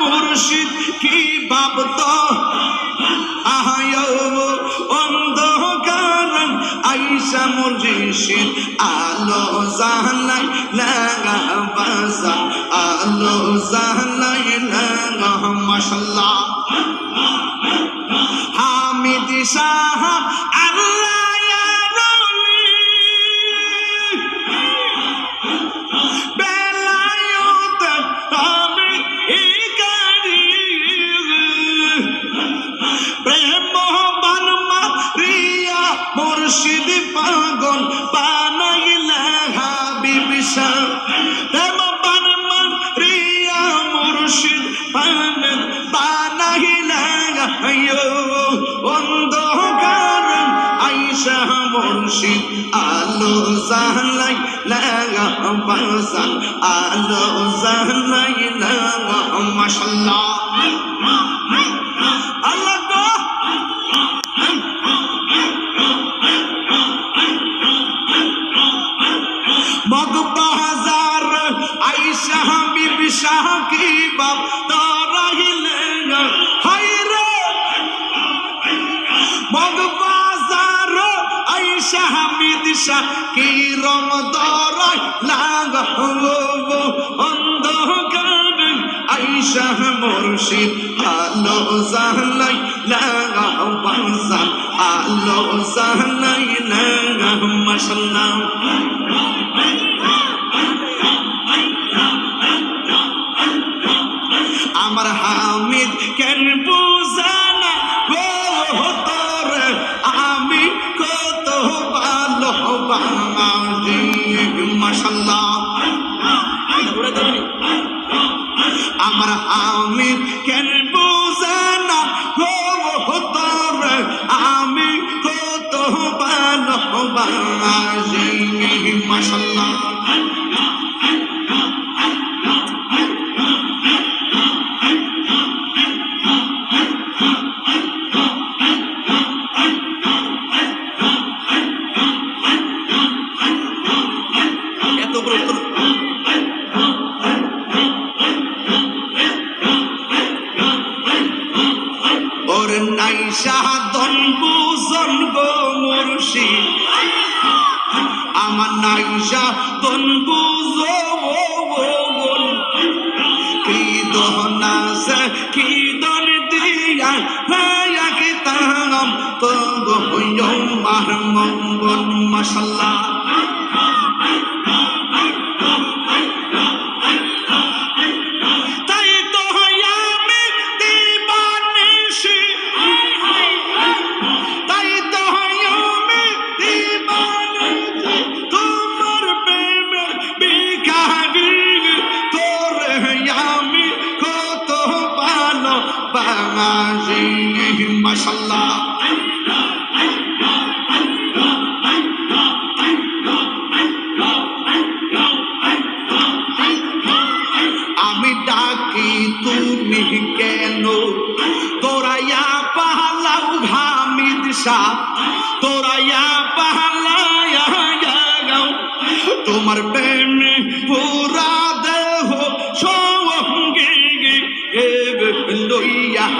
মুর্শিদ, কি বাবত অন্ধকার আইসা মুর্শিদ, আলো জাহালাই লাগা বাসা আলো জাহালাই লাগা মাশাল্লাহ হামিদ শাহ মুর্শিদ পাগল বানাইলা হাবিব শাহ। প্রেম বানমা রিয়া মুর্শিদ পাগল বানাইলা অন্ধকার আইসা মুর্শিদ আলো জাহলাই লাগা বাসান আলো জাহলাই লাগা মাশাল্লাহ আল্লাহ শাহ বাপ তারাহিলে হায়রে মগবাজার আইসা হামিদ শাহ কি রং দরাই লাগ অন্ধকার আইসা মুর্শিদ আলো জাহলাই লাগা বাজান আলো জাহলাই লাগা মাশাল্লাহ। হামিদ, কেন বুঝানা গো তোর আমি কত ভালো বাঙালি মাশাল্লাহ আমার হামিদ, কেন বুঝানা গো তোর আমি কত ভালো বাঙালি মাশাল্লাহ সাধন বুঝন গো মুর্শি আমার নাই সাধন বুঝো কি দহনা সে কি দন দিয়া হায়া কি তাম তো গো মার মঙ্গল মাশাল্লাহ। বাঙালি মাশাল্লাহ আমি ডাকি তুমি কেন? তোরাইয়া পাহালাও হামিদ শাহ তোরাইয়া পাহালায়া তোমার প্রেমে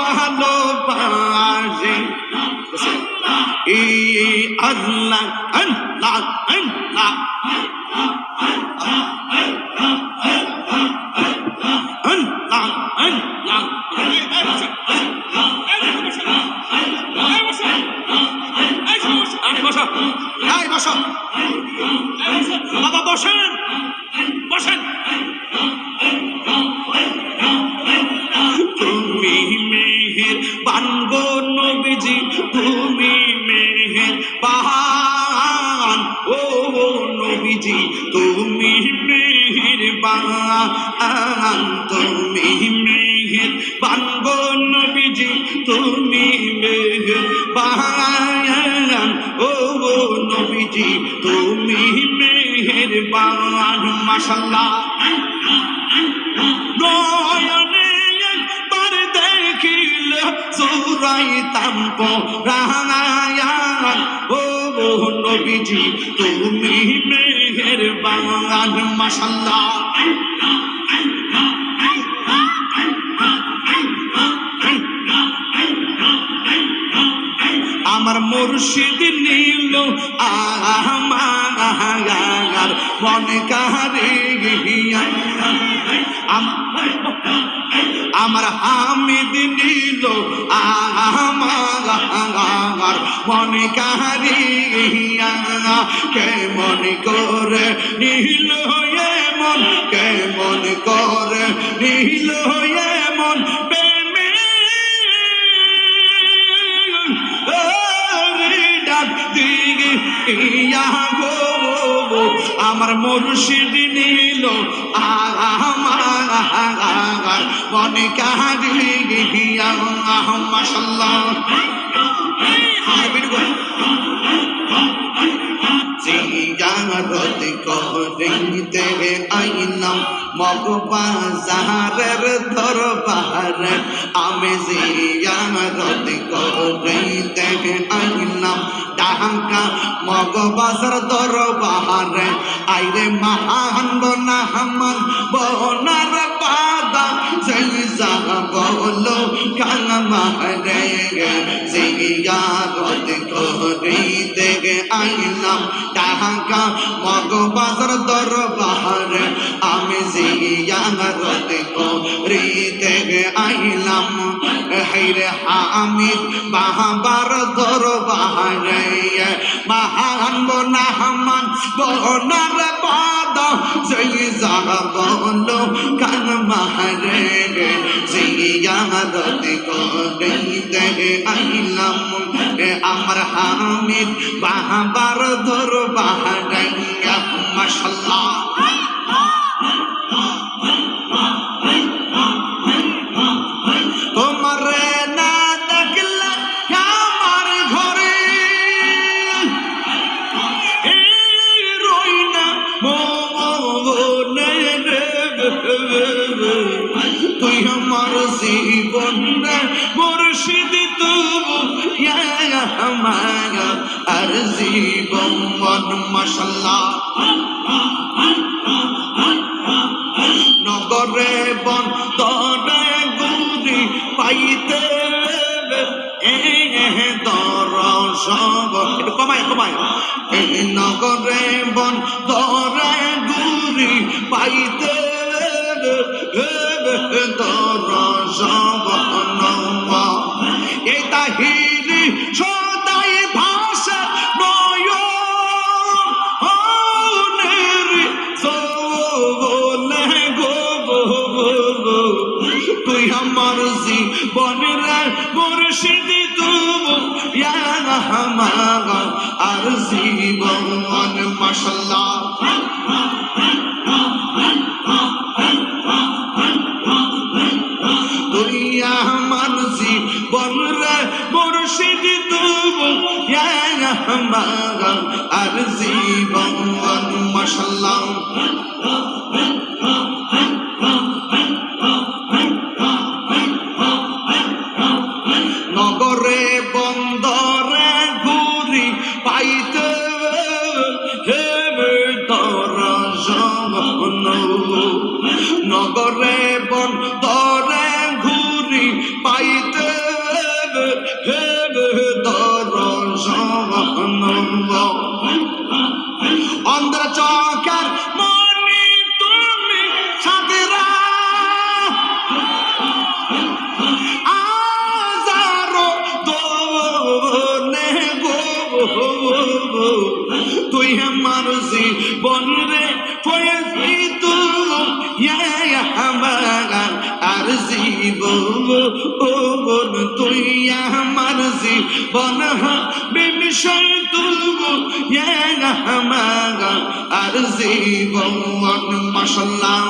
ভালো বাসি ই আল্লাহ আল্লাহ আল্লাহ আল্লাহ আল্লাহ এই বসো বাবা বসেন বসেন বান তুমি মেহের বানগো নবীজি, তুমি মেহের বান ও নবীজি, তুমি মেহের বান দেখিল সুরাইতাম পরায়ান ও নবীজি, তুমি মেহের বাংলার মাশাল্লাহ। আমার মুর্শিদ নীল আমার মনে কাহারিয়া আমার হামিদ নীল আমার মনে কাহারিয়া কেমন করে নীল মন কেমন করে নীল মন প্রেমে। আমার মুর্শিদ নিল মাসাল্লাহ জিয়ারত করিতে আইলাম মগবাজারের দরবার আমি জিয়ারত করিতে আইলাম মগবাসর দর দরবার। আইরে মহান বনাহমান বহনার পাদা সেই সাহ বলো কান মারে জিয়ারত করিতে আইলাম। ঢাকা মগবাজার দরবার আমি জিয়ারত আইলাম। হাইরে হামিদ, বাহাবার দরবার মহান বনাহমান, বনার পাদ সেই যাবল কান মারে জিয়ারত করিতে আইলাম আমার হামিদ বাহাবার দরবার মাশাল্লাহ আমার আর জীবন মশাল্লাহ। নগরে বন তরে গুরি পাইতে এ দর সব একটু কমায় কমায়। নগরে বন তরে গুরি পাইতে দর সব তুই আমার জীবনের মুর্শিদি তুবু আমার আর জীবন মাসাল্লাহ তুই আমার জীবন রে মুর্শিদ তুবু আমার আর জীবন মাসাল্লাহ জীবন ও বন তুই আমার জীবন। বিমিশয় তু আমার আর জীবন মাসাল্লাহ